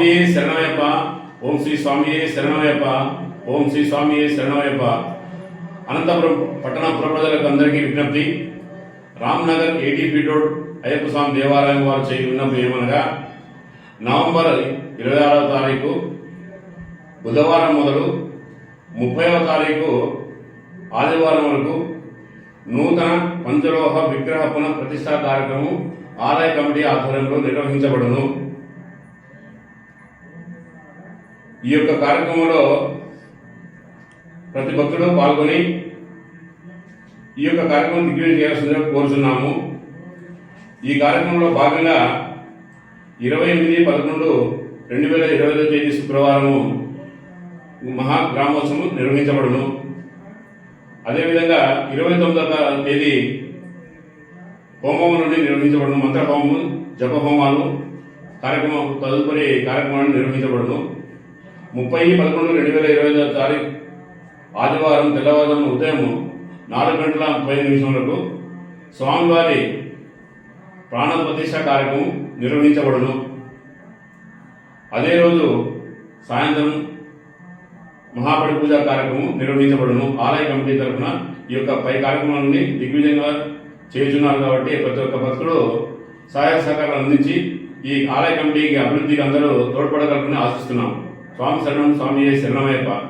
స్వామియే శరణమయ్యప్ప. ఓం శ్రీ స్వామియే శరణమయ్యప్ప. ఓం శ్రీ స్వామియే శరణమయ్యప్ప. అనంతపురం పట్టణ ప్రజలకు అందరికీ విజ్ఞప్తి. రామ్నగర్ ఏటీ ఫీట్ రోడ్ అయ్యప్ప స్వామి దేవాలయం వారు చేయి విన్నపం ఏమనగా నవంబర్ ఇరవై ఆరవ తారీఖు బుధవారం మొదలు ముప్పైవ తారీఖు ఆదివారం వరకు నూతన పంచలోహ విగ్రహ పునః ప్రతిష్టా కార్యక్రమం ఆలయ కమిటీ ఆధ్వర్యంలో నిర్వహించబడును. ఈ యొక్క కార్యక్రమంలో ప్రతి భక్తుడు పాల్గొని ఈ యొక్క కార్యక్రమం దిగ్విజయం చేయాల్సిందిగా కోరుతున్నాము ఈ కార్యక్రమంలో భాగంగా ఇరవై ఎనిమిది పదకొండు రెండు వేల ఇరవై ఐదో తేదీ శుక్రవారము మహా గ్రామోత్సవం నిర్వహించబడును. అదేవిధంగా ఇరవై తొమ్మిదవ తేదీ హోమం నుండి నిర్వహించబడును. మంత్ర హోమం జప హోమాలు కార్యక్రమం తదుపరి కార్యక్రమాన్ని నిర్వహించబడును. ముప్పై పదకొండు రెండు వేల ఇరవై ఐదో తారీఖు ఆదివారం తెల్లవారుజామున ఉదయం నాలుగు గంటల ముప్పై నిమిషములకు స్వామివారి ప్రాణప్రతిష్ట కార్యక్రమం నిర్వహించబడును. అదే రోజు సాయంత్రం మహాపడి పూజ కార్యక్రమం నిర్వహించబడును. ఆలయ కమిటీ తరఫున ఈ యొక్క పై కార్యక్రమాన్ని దిగ్విజయంగా చేస్తున్నారు కాబట్టి ప్రతి ఒక్క భక్తుడు సహాయ సహకారాలు అందించి ఈ ఆలయ కమిటీకి అభివృద్ధికి అందరూ తోడ్పడగలరని ఆశిస్తున్నాం స్వామి శరణం స్వామి శరణమయ్యప్ప.